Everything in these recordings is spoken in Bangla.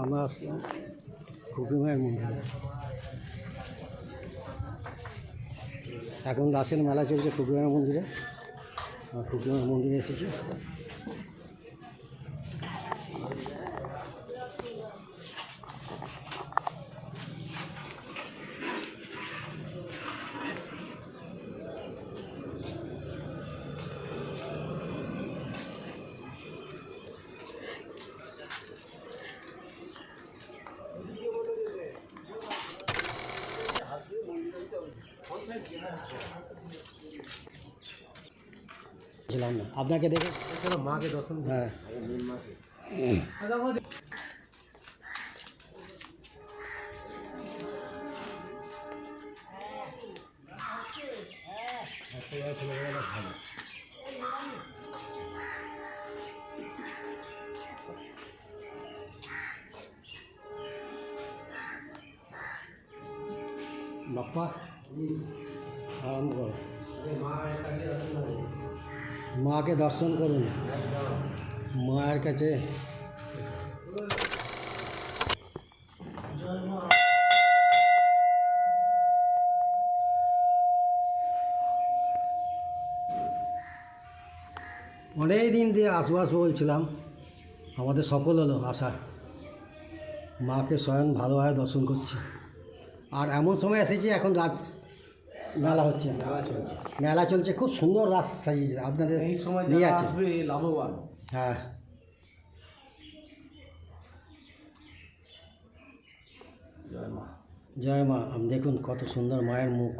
আমরা আসলাম খুবই মায়ের মন্দিরে। এখন রাসের মেলা চলছে খুবই মায়ের মন্দিরে। খুবই মায়ের মন্দিরে এসেছি। ছিলাম না আপনাকে দেখে মাকে দর্শন হ্যাঁ মাকে দর্শন করুন। মায়ের কাছে। অনেক দিন দিয়ে আসব বলছিলাম, আমাদের সফল হলো আশা। মাকে স্বয়ং ভালোভাবে দর্শন করছি। আর এমন সময় এসেছি, এখন রাজ মেলা হচ্ছে। মেলা চলছে খুব সুন্দর রাস সাজিয়েছে আপনাদের এই সময় নিয়ে যারা আছে। আসবে লাভবান। হ্যাঁ। জয় মা। জয় মা আম দেখুন কত সুন্দর মায়ের মুখ।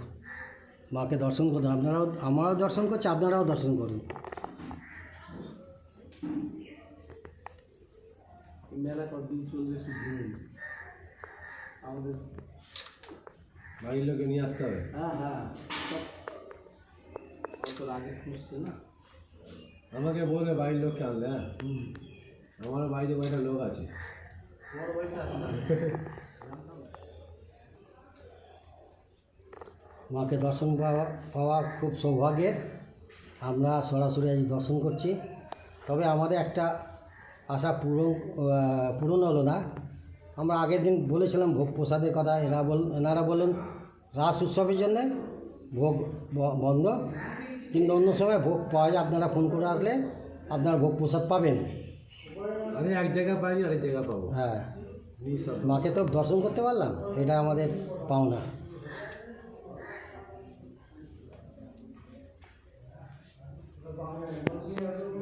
মাকে দর্শন করুন আপনারাও আমরাও দর্শন করছি আপনারাও দর্শন করুন। এই মেলা কতদিন চলবে শুধু আমাদের বাড়ির লোকে নিয়ে আসতে হবে? হ্যাঁ হ্যাঁ। কত আগে খুঁজছে না। আমাকে বলে বাড়ির লোককে আনলে হ্যাঁ? আমার বাড়িতে কয়েকটা লোক আছে। মাকে দর্শন পাওয়া পাওয়া খুব সৌভাগ্যের। আমরা সরাসরি আজ দর্শন করছি। তবে আমাদের একটা আশা পূরণ পূরণ হলো না। আমরা আগের দিন বলেছিলাম ভোগ প্রসাদের কথা এরা বল এনারা বললেন রাস উৎসবের জন্যে ভোগ বন্ধ। কিন্তু অন্য সময় ভোগ পাওয়া যায় আপনারা ফোন করে আসলে আপনারা ভোগ প্রসাদ পাবেন। আরে এক জায়গা পাইনি আরেক জায়গা পাবো। হ্যাঁ। মাকে তো দর্শন করতে পারলাম এটা আমাদের পাওনা। হ্যালো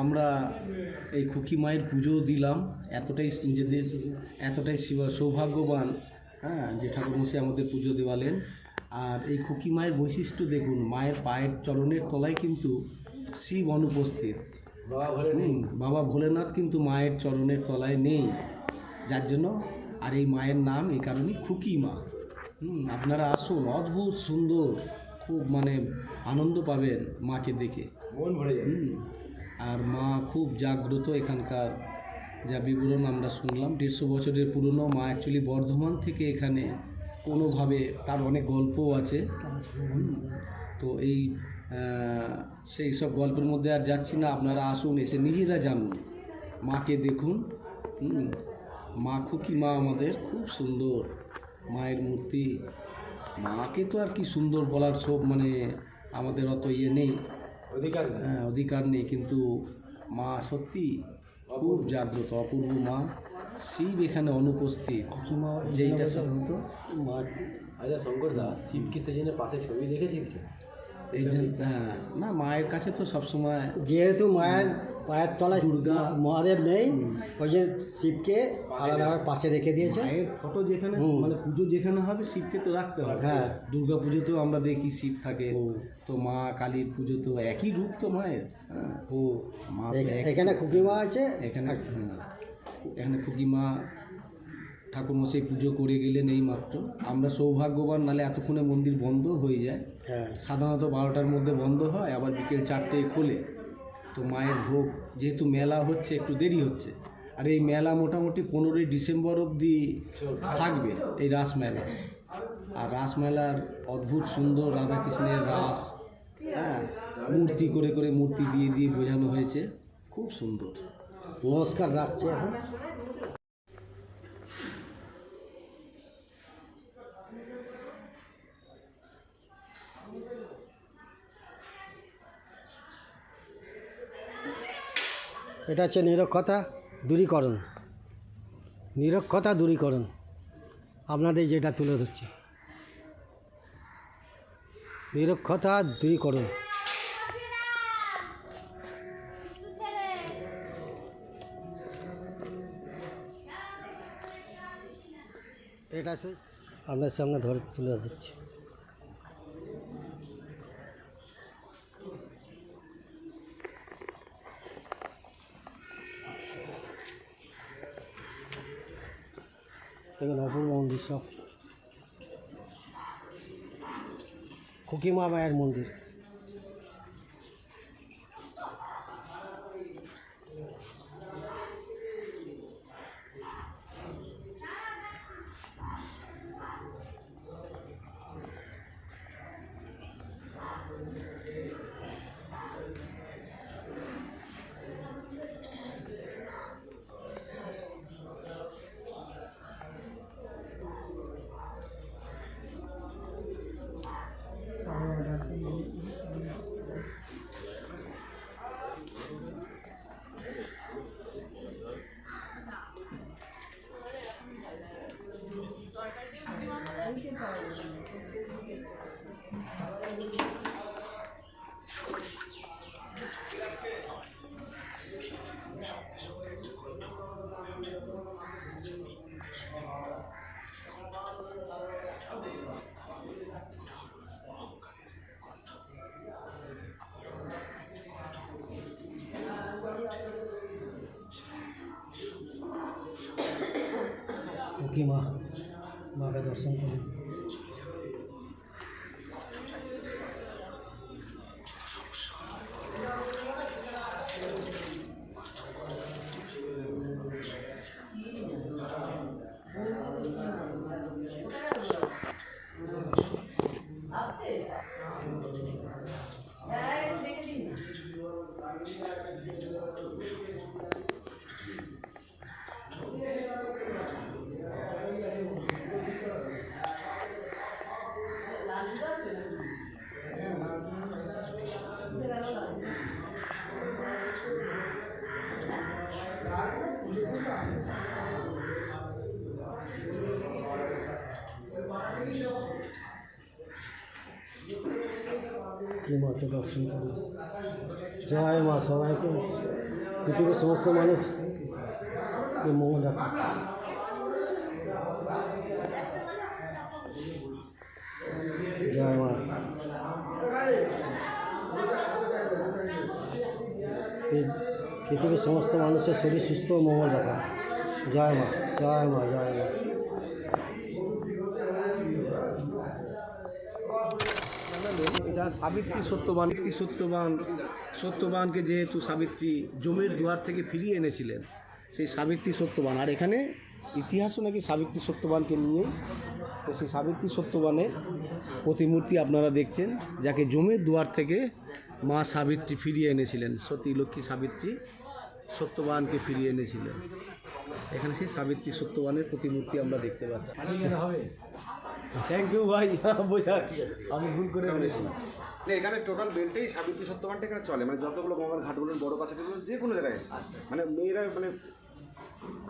আমরা এই খুকি মায়ের পুজো দিলাম। এতটাই নিজেদের এতটাই শিব- সৌভাগ্যবান হ্যাঁ যে ঠাকুরমশাই আমাদের পুজো দেওয়ালেন। আর এই খুকি মায়ের বৈশিষ্ট্য দেখুন মায়ের পায়ের চরণের তলায় কিন্তু শিব অনুপস্থিত। বাবা ভোলেনাথ। কিন্তু মায়ের চরণের তলায় নেই। যার জন্য আর এই মায়ের নাম এই কারণেই খুকি মা। হুম, আপনারা আসুন অদ্ভুত সুন্দর খুব মানে আনন্দ পাবেন মাকে দেখে। মন ভরে যাবে। হুম, আর মা খুব জাগ্রত এখানকার। যা বিবরণ আমরা শুনলাম, দেড়শো বছরের পুরনো মা অ্যাকচুয়ালি বর্ধমান থেকে এখানে কোনোভাবে তার অনেক গল্পও আছে। তো এই সেই সব গল্পের মধ্যে আর যাচ্ছি না, আপনারা আসুন, এসে নিজেরা জানুন। মাকে দেখুন মা খুকি মা আমাদের, খুব সুন্দর মায়ের মূর্তি। মাকে তো আর কি সুন্দর বলার সব মানে আমাদের অত ইয়ে নেই। অধিকার নেই। হ্যাঁ অধিকার নেই কিন্তু মা সত্যি খুব জাগ্রত অপূর্ব মা। শিব এখানে অনুপস্থিত। মা যেইটা হতো মা আচ্ছা শঙ্কর দা শিব কি সেজন্য পাশে ছবি দেখেছিস? এই জন্য হ্যাঁ। না মায়ের কাছে তো সবসময় যেহেতু মায়ের পায়ের তলায় দুর্গা। মহাদেব নেই ওই যে শিবকে আলাদাভাবে পাশে রেখে দিয়েছে। মায়ের ফটো যেখানে। মানে পুজো যেখানে হবে শিবকে তো রাখতে হবে। হ্যাঁ। দুর্গা পুজোতেও আমরা দেখি শিব থাকে। তো মা কালীর পুজো তো একই রূপ তো মায়ের হ্যাঁ। হুম। মা এখানে খুকিমা আছে। এখানে হুম, এখানে খুকিমা ঠাকুরমশাই পুজো করে গেলেন এই মাত্র আমরা সৌভাগ্যবান নালে এতক্ষণে মন্দির বন্ধ হয়ে যায়। হ্যাঁ। সাধারণত বারোটার মধ্যে বন্ধ হয় আবার বিকেল চারটেয় খোলে। তো মায়ের ভোগ যেহেতু মেলা হচ্ছে, একটু দেরি হচ্ছে। আর এই মেলা মোটামুটি পনেরোই ডিসেম্বর অবধি থাকবে, এই রাস মেলা। আর রাসমেলার অদ্ভুত সুন্দর রাধাকৃষ্ণের রাস হ্যাঁ মূর্তি করে করে মূর্তি দিয়ে দিয়ে বোঝানো হয়েছে। খুব সুন্দর। নমস্কার, রাখছে এখন। এটা হচ্ছে নিরক্ষতা দূরীকরণ। নিরক্ষতা দূরীকরণ। আপনাদের যেটা তুলে ধরছি। নিরক্ষতা দূরীকরণ। এটা আপনার সামনে ধরে তুলে দিচ্ছি দেখুন অপূর্ব মন্দির। সব খুকিমা মায়ের মন্দির খুকিমা মাকে দর্শন করুন কি মাকে দর্শন করুন জয় মা সবাইকে পৃথিবীর সমস্ত মানুষ মঙ্গল রাখুন জয় মা পৃ- পৃথিবীর সমস্ত মানুষের শরীর সুস্থ ও মঙ্গল রাখা জয় মা জয় মা জয় মা এটা সাবিত্রী সত্যবান সাবিত্রী সত্যবান, সত্যবানকে যেহেতু সাবিত্রী জমির দুয়ার থেকে ফিরিয়ে এনেছিলেন, সেই সাবিত্রী সত্যবান। আর এখানে ইতিহাসও নাকি সাবিত্রী সত্যবানকে নিয়েই, তো সেই সাবিত্রী সত্যবানের প্রতিমূর্তি আপনারা দেখছেন, যাকে জমির দুয়ার থেকে মা সাবিত্রী ফিরিয়ে এনেছিলেন। সতী লক্ষ্মী সাবিত্রী সত্যবানকে ফিরিয়ে এনেছিলেন। এখানে সেই সাবিত্রী সত্যবানের প্রতিমূর্তি আমরা দেখতে পাচ্ছি। থ্যাংক ইউ ভাই। বোঝা আমি ভুল করে বলেছি। না এখানে টোটাল বেলটাই সাবিত্রী সত্যবানটা এখানে চলে। মানে যতগুলো গঙ্গার ঘাটগুলো বড় কাছাকাছিগুলো যে কোনো জায়গায়। মানে মেয়েরা মানে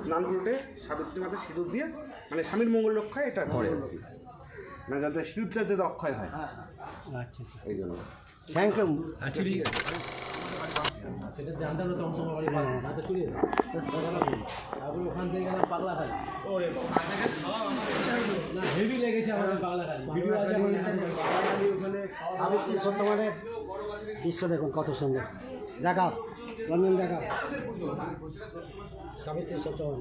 স্নান করতে সাবিত্রী মাথায় সিঁদুর দিয়ে মানে স্বামীর মঙ্গল রক্ষায় এটা করে মানে যাতে সিঁদুরটা যাতে অক্ষয় হয়। আচ্ছা আচ্ছা। এই জন্য। থ্যাংক ইউ আচ্ছা আছে। সেটা জানতাম না তখন সময় বাড়ি পাচ্ছি না তো চলে তারপরে ওখান থেকে গেলাম পাগলা না হেভি লেগেছে আমাদের পাগলা খালি ভিডিও আছে আমাদের ওখানে সাবিত্রী সত্যবানের দৃশ্য দেখুন কত সুন্দর। দেখাও রঞ্জন দেখাও। সাবিত্রী সত্যবান।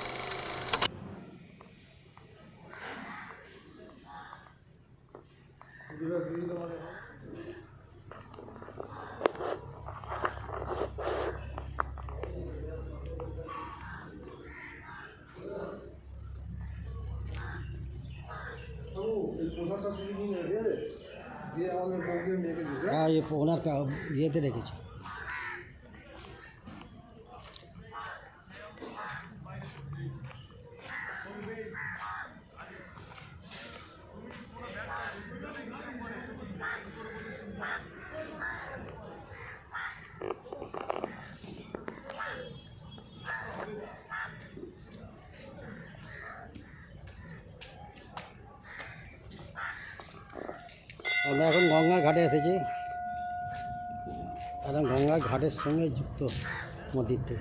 ওনার কা- ইয়েতে রেখেছে। আমরা এখন গঙ্গার ঘাটে এসেছি। এখন গঙ্গার ঘাটের সঙ্গে যুক্ত মন্দিরটি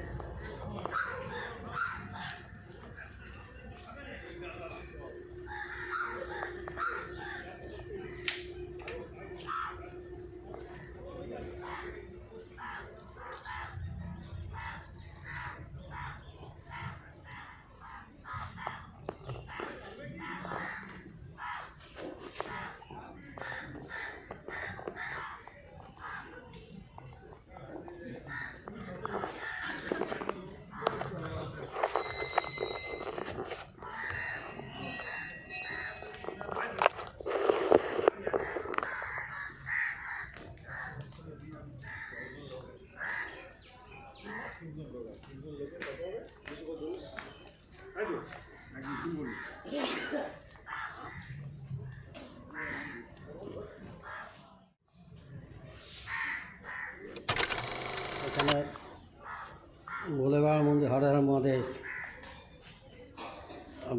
এখানে ভোলেবার মন্দির হর হর মহাদেব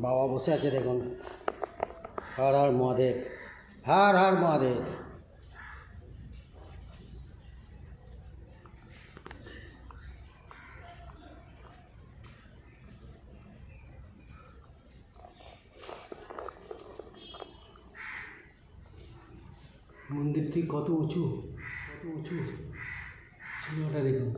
বাবা বসে আছে দেখুন। হর হর মহাদেব, হর হর মহাদেব। মন্দিরটি কত উঁচু? কত উঁচু? চূড়াটা দেখুন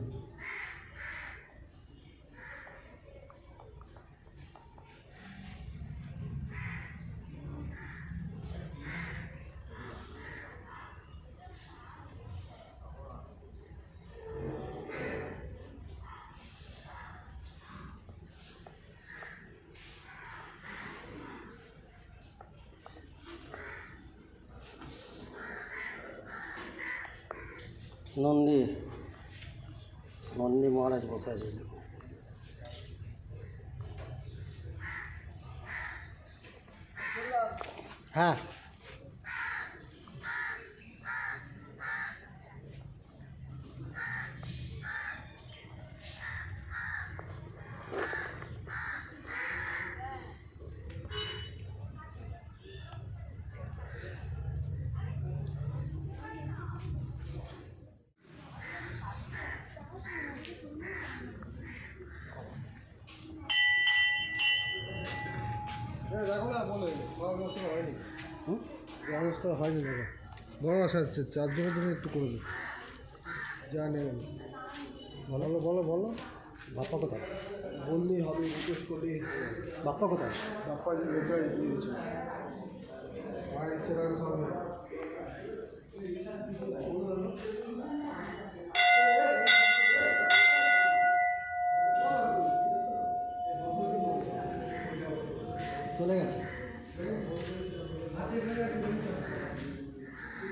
নন্দী নন্দী মহারাজ বসে আছে দেখুন হ্যাঁ হুম? ব্যবস্থা হয়নি দাদা। বড় আশা আছে চারজনের জন্য একটু করে দেবো যা নেই বলো বলো বলো বাপ্পা কোথায়? বললেই হবে জিজ্ঞেস করলেই বাপ্পা কোথায়? বাপ্পা দিয়ে দিয়েছে। মায়ের ইচ্ছে রাখলে সব হবে। চলে গেছে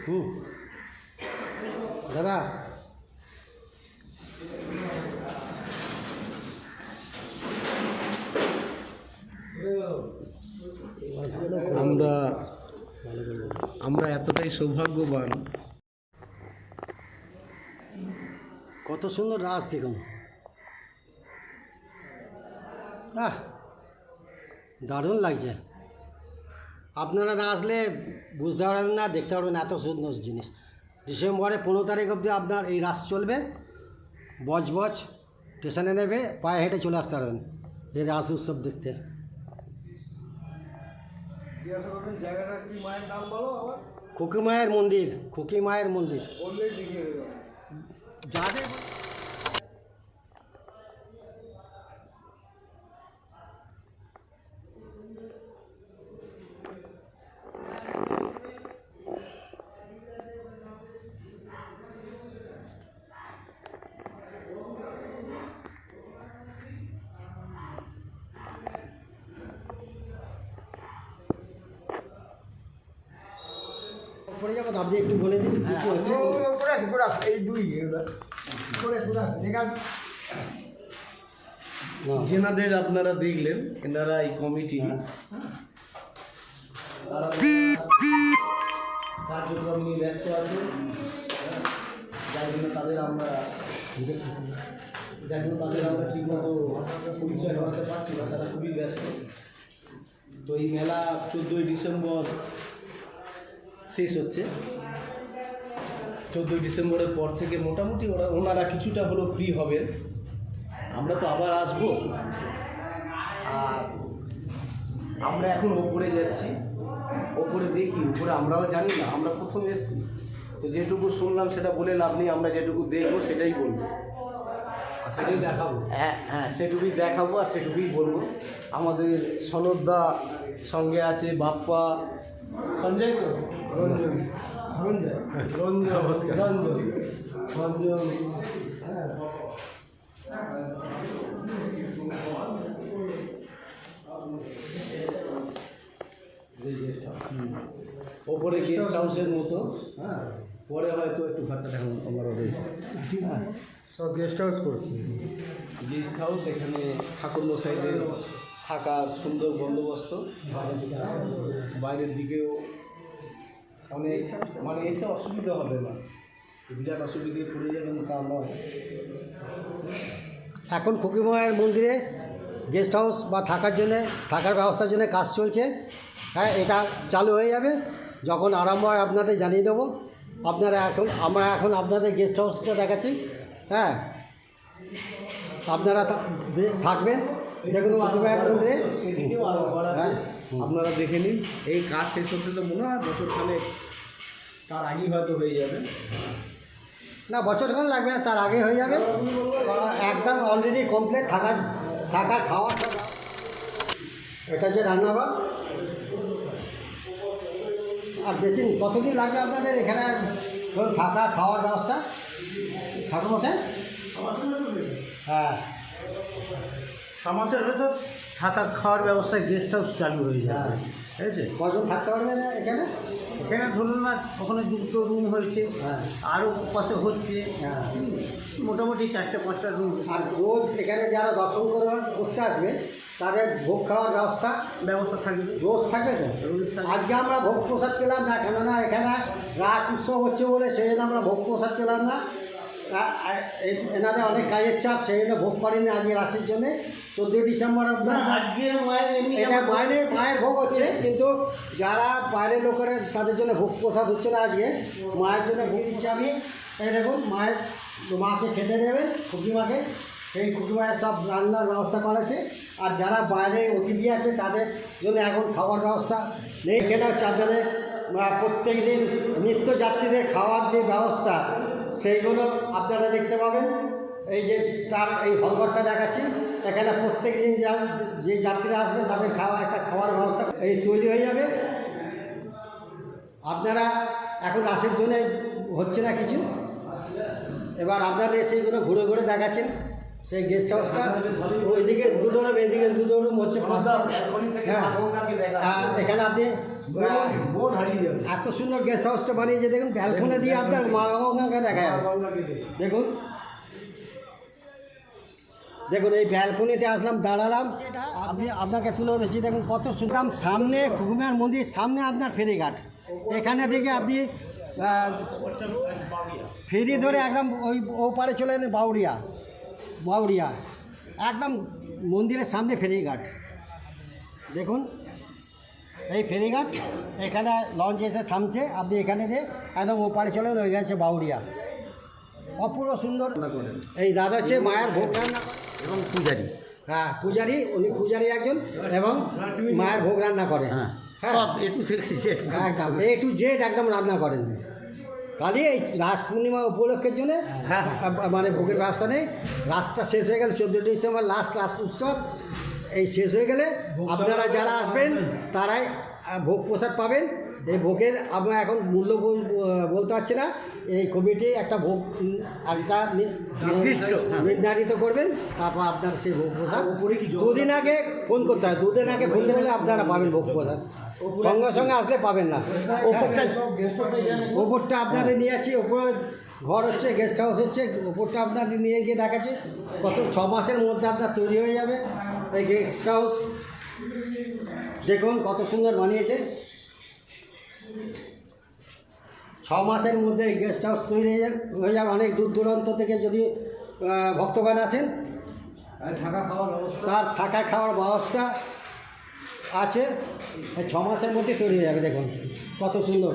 হুম দাদা এবার ভালো করে আমরা ভালো করে বলুন। আমরা এতটাই সৌভাগ্যবান। কত সুন্দর রাস দেখুন। আহ দারুণ লাগছে। আপনারা না আসলে বুঝতে পারবেন না দেখতে পারবেন এত সুন্দর জিনিস। ডিসেম্বরে পনেরো তারিখ অবধি আপনার এই রাস চলবে। বজ বজ স্টেশনে নেবে পায়ে হেঁটে চলে আসতে পারবেন এই রাস উৎসব দেখতে। জায়গাটার কি মায়ের নাম বলো আবার? খুকি মায়ের মন্দির খুকি মায়ের মন্দির। যাদের যেনাদের আপনারা দেখলেন এনারা এই কমিটি হ্যাঁ। তারা কার্যক্রম নিয়ে ব্যস্ত আছে। যার জন্য তাদের আমরা যার জন্য তাদের আমরা ঠিকমতো পরিচয় করাতে পারছি না তারা খুবই ব্যস্ত। তো এই মেলা চোদ্দোই ডিসেম্বর শেষ হচ্ছে। চোদ্দোই ডিসেম্বরের পর থেকে মোটামুটি ওরা ওনারা কিছুটা হলেও ফ্রি হবেন। আমরা তো আবার আসব। আর আমরা এখন ওপরে যাচ্ছি। ওপরে দেখি উপরে আমরাও জানি না আমরা প্রথম এসেছি। তো যেটুকু শুনলাম সেটা বলে লাভ নেই আমরা যেটুকু দেখব সেটাই বলব। সেটাই দেখাবো। হ্যাঁ হ্যাঁ সেটুকুই দেখাবো আর সেটুকুই বলব। আমাদের সনদদা সঙ্গে আছে বাপ্পা। সঞ্জয় তো? রঞ্জন রঞ্জন রঞ্জন রঞ্জন রঞ্জন হ্যাঁ ওপরে গেস্ট হাউসের মতো। হ্যাঁ। পরে হয়তো একটু ঘরটা এখন আমারও রয়েছে সব গেস্ট হাউস করছি। গেস্ট হাউস এখানে ঠাকুর মশাইদের থাকার সুন্দর বন্দোবস্ত। বাইরের দিকেও অনেক মানে এসে অসুবিধা হবে না। বিরাট অসুবিধায় পড়ে যাবেন তা নয়। এখন খুকিমায়ের মন্দিরে গেস্ট হাউস বা থাকার জন্য, থাকার ব্যবস্থার জন্য কাজ চলছে। হ্যাঁ এটা চালু হয়ে যাবে। যখন আরম্ভ হয়, আপনাদের জানিয়ে দেবো। আপনারা এখন, আমরা এখন আপনাদের গেস্ট হাউসটা দেখাচ্ছি। হ্যাঁ আপনারা থাকবেন। দেখুন হ্যাঁ। আপনারা দেখে নিন এই কাজ শেষ হতে তো মনে হয় বছর খানেক তার আগেই হয়তো হয়ে যাবে। না বছরখান লাগবে না তার আগে হয়ে যাবে। একদম অলরেডি কমপ্লিট থাকার খাওয়ার সব। এটা হচ্ছে রান্নাঘর। আর বেশি কতদিন লাগবে আপনাদের এখানে? ধরুন থাকা খাওয়ার ব্যবস্থা? ঠাকুর মশাই হ্যাঁ। সমাজের ভেতর থাকা খাওয়ার ব্যবস্থা গেস্ট হাউস চালু হয়ে যাবে। ঠিক আছে? কজন থাকতে পারবে না এখানে? এখানে ধরুন না ওখানে দুটো রুম হয়েছে হ্যাঁ। আরও পাশে হচ্ছে হ্যাঁ। মোটামুটি চারটে পাঁচটা রুম আর রোজ এখানে যারা দর্শন করে- করতে আসবে তাদের ভোগ খাওয়ার ব্যবস্থা? ব্যবস্থা থাকবে। রোজ থাকবে তো? আজকে আমরা ভোগ প্রসাদ পেলাম না কেননা এখানে রাস উৎসব হচ্ছে বলে সেই আমরা ভোগ প্রসাদ পেলাম না। এনাদের অনেক কাজের চাপ সেই জন্য ভোগ করেনি আজকে রাসের জন্য। চোদ্দোই ডিসেম্বর এটা বাইরে মায়ের ভোগ হচ্ছে কিন্তু যারা বাইরের লোকেরা তাদের জন্য ভোগ প্রসাদ হচ্ছে না আজকে। মায়ের জন্য ভোগ দিচ্ছি আমি। এই দেখুন মায়ের মাকে খেতে দেবে খুকি মাকে। সেই খুকি মায়ের সব রান্নার ব্যবস্থা করেছে আর যারা বাইরে অতিথি আছে তাদের জন্য এখন খাওয়ার ব্যবস্থা নেই। হচ্ছে আপনাদের প্রত্যেক দিন নিত্যযাত্রীদের খাওয়ার যে ব্যবস্থা সেইগুলো আপনারা দেখতে পাবেন। এই যে তার এই হলঘরটা দেখাচ্ছি। এখানে প্রত্যেক দিন যা যে যাত্রীরা আসবে তাদের খাওয়া একটা খাওয়ার ব্যবস্থা এই তৈরি হয়ে যাবে। আপনারা এখন রাসের জন্য হচ্ছে না কিছু? এবার আপনাদের সেইগুলো ঘুরে ঘুরে দেখাচ্ছেন সেই গেস্ট হাউসটা ওইদিকে দুটো রুম এদিকে দুটো রুম হচ্ছে হ্যাঁ। এখানে আপনি এত সুন্দর গেস্ট হাউসটা বানিয়েছে দেখুন ব্যালকনি দিয়ে আপনার মা গঙ্গাকে দেখা যাবে দেখুন। দেখুন এই ব্যালকনিতে আসলাম দাঁড়ালাম। আপনি আপনাকে তুলে ধরেছি দেখুন কত সুন্দর। সামনে ঘুমিয়ার মন্দির সামনে আপনার ফেরিঘাট। এখানে থেকে আপনি ফেরি ধরে একদম ওই ও পারে চলে গেলেন বাউরিয়া বাউরিয়া একদম মন্দিরের সামনে ফেরিঘাট। দেখুন। এই ফেরিঘাট এখানে লঞ্চ এসে থামছে। আপনি এখানে দিয়ে একদম ওপারে চলে ওই গেছে বাউরিয়া অপূর্ব সুন্দর এই দাদা হচ্ছে মায়ের ভোগ রান্না করে। এবং পূজারি। হ্যাঁ পূজারি উনি পূজারি একজন এবং মায়ের ভোগ রান্না করেন। হ্যাঁ হ্যাঁ। একদম এ টু জেড একদম রান্না করেন। কালি এই রাস পূর্ণিমা উপলক্ষের জন্য হ্যাঁ। মানে ভোগের ব্যবস্থা নেই। রাসটা শেষ হয়ে গেল চোদ্দ ডিসেম্বর লাস্ট রাস উৎসব। এই শেষ হয়ে গেলে আপনারা যারা আসবেন তারাই ভোগ প্রসাদ পাবেন। এই ভোগের আমরা এখন মূল্য বলতে পারছি না। এই কমিটি একটা ভোগ একটা নির্ধারিত করবেন। তারপর আপনার সেই ভোগ প্রসাদ। দুদিন আগে ফোন করতে হয়। দুদিন আগে ফোন করলে আপনারা পাবেন ভোগ প্রসাদ। সঙ্গে সঙ্গে আসলে পাবেন না। ওপরটা ওপরটা আপনাদের নিয়ে আছি ওপরে ঘর হচ্ছে গেস্ট হাউস হচ্ছে। ওপরটা আপনাদের নিয়ে গিয়ে দেখাচ্ছি। কত ছ মাসের মধ্যে আপনার তৈরি হয়ে যাবে। এই গেস্ট হাউস। দেখুন কত সুন্দর বানিয়েছে। ছ মাসের মধ্যে এই গেস্ট হাউস তৈরি হয়ে হয়ে যাবে। অনেক দূর দূরান্ত থেকে যদি ভক্তগণ আসেন থাকা খাওয়ার তার থাকা খাওয়ার ব্যবস্থা আছে। এই ছ মাসের মধ্যে তৈরি হয়ে যাবে দেখুন কত সুন্দর।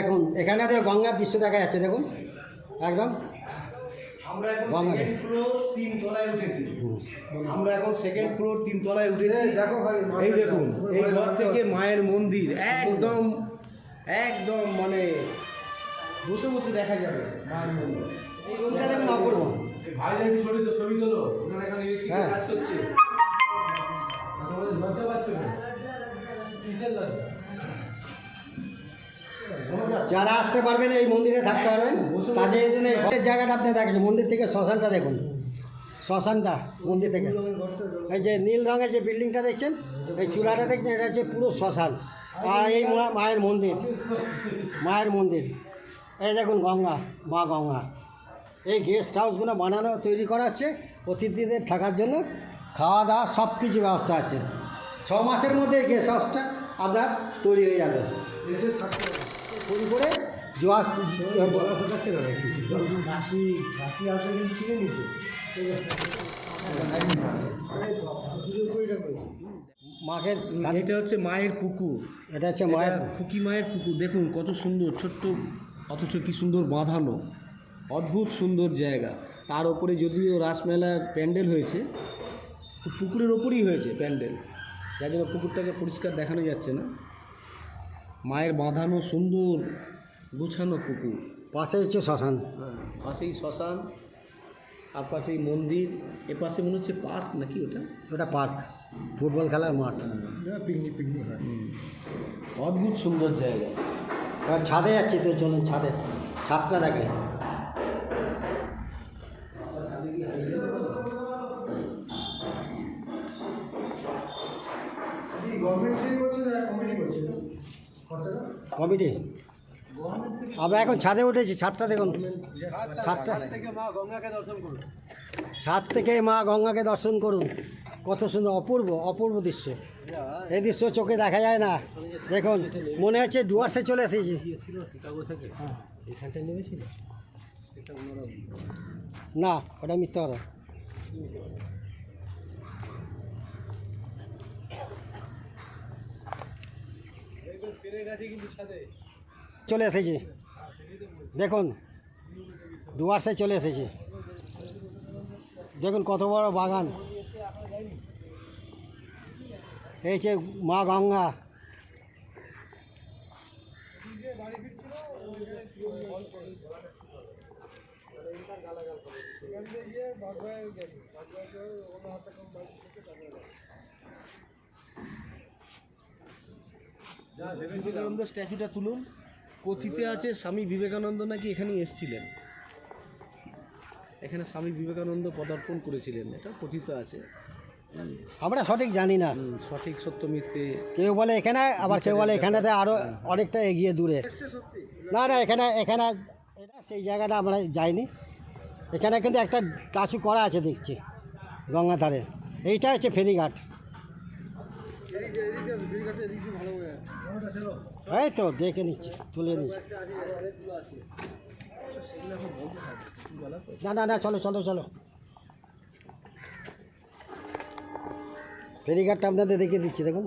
এখন এখানে তো গঙ্গার দৃশ্য দেখা যাচ্ছে দেখুন। একদম। আমরা এখন গঙ্গা সেকেন্ড ফ্লোর তিন তলায় উঠেছি। আমরা এখন সেকেন্ড ফ্লোর তিন তলায় উঠেছি। দেখো ভাই এই দেখুন এই ঘর থেকে মায়ের মন্দির একদম একদম মানে বসে বসে দেখা যাবে মায়ের মন্দির। এই রুমটা দেখুন অপূর্ব। ভাইজান ছবি তো ছবি তোলো ওখানে এখন হ্যাঁ। কাজ করছে? না। কিসের লজ্জা? যারা আসতে পারবেন এই মন্দিরে থাকতে পারবেন। তাদের জন্য জায়গাটা আপনি দেখেছেন মন্দির থেকে শ্মশানটা দেখুন। শ্মশানটা মন্দির থেকে। এই যে নীল রঙের যে বিল্ডিংটা দেখছেন, এই চূড়াটা দেখছেন, এটা হচ্ছে পুরো শ্মশান। আর এই মায়ের মন্দির মায়ের মন্দির। এই দেখুন গঙ্গা, মা গঙ্গা। এই গেস্ট হাউসগুলো বানানো, তৈরি করা হচ্ছে অতিথিদের থাকার জন্য। খাওয়া দাওয়া সব কিছু ব্যবস্থা আছে। ছ মাসের মধ্যে এই গেস্ট হাউসটা আপনার তৈরি হয়ে যাবে। করে জোয়ার মাঘের এটা হচ্ছে মায়ের পুকুর। এটা হচ্ছে মায়ের খুকি মায়ের পুকুর। দেখুন কত সুন্দর ছোট্ট অথচ কি সুন্দর বাঁধানো। অদ্ভুত সুন্দর জায়গা। তার ওপরে যদিও রাসমেলার প্যান্ডেল হয়েছে পুকুরের ওপরই হয়েছে প্যান্ডেল। যার জন্য পুকুরটাকে পরিষ্কার দেখানো যাচ্ছে না। মায়ের বাঁধানো সুন্দর গুছানো পুকুর। পাশে হচ্ছে শ্মশান। পাশেই শ্মশান আর পাশেই মন্দির এপাশে পাশে মনে হচ্ছে পার্ক নাকি ওটা? ওটা পার্ক ফুটবল খেলার মাঠ। পিকনিক পিকনিক হয়। অদ্ভুত সুন্দর জায়গা। ছাদে যাচ্ছি তো চলুন ছাদে। ছাদটা দেখে। কমিটি আমরা এখন ছাদে উঠেছি, ছাদটা দেখুন। ছাদটা ছাদ থেকে মা গঙ্গাকে দর্শন করুন। কত সুন্দর, অপূর্ব অপূর্ব দৃশ্য। এই দৃশ্য চোখে দেখা যায় না। দেখুন, মনে হচ্ছে ডুয়ার্সে চলে এসেছি। না, ওটা মিথ্যা কথা চলে এসেছি। দেখুন ডুয়ার্সে চলে এসেছি। দেখুন কত বড় বাগান। এই যে মা গঙ্গা। বিবেকানন্দ স্ট্যাচুটা তুলুন। কথিতে আছে স্বামী বিবেকানন্দ নাকি এখানে এসেছিলেন? এখানে স্বামী বিবেকানন্দ পদার্পণ করেছিলেন। এটা কথিত আছে। আমরা সঠিক জানি না। সঠিক সত্য মিথ্যে। কেউ বলে এখানে আবার কেউ বলে এখানেতে আরও অনেকটা এগিয়ে দূরে। না না এখানে এখানে এটা সেই জায়গাটা আমরা যাইনি। এখানে কিন্তু একটা টাচু করা আছে দেখছি গঙ্গা ধারে এইটা হচ্ছে ফেরিঘাট। এই তো, দেখে নিচ্ছি, তুলে নিচ্ছি। না না না, চলো চলো চলো। ফেরিঘাটটা আপনাদের দেখে দিচ্ছি, দেখুন।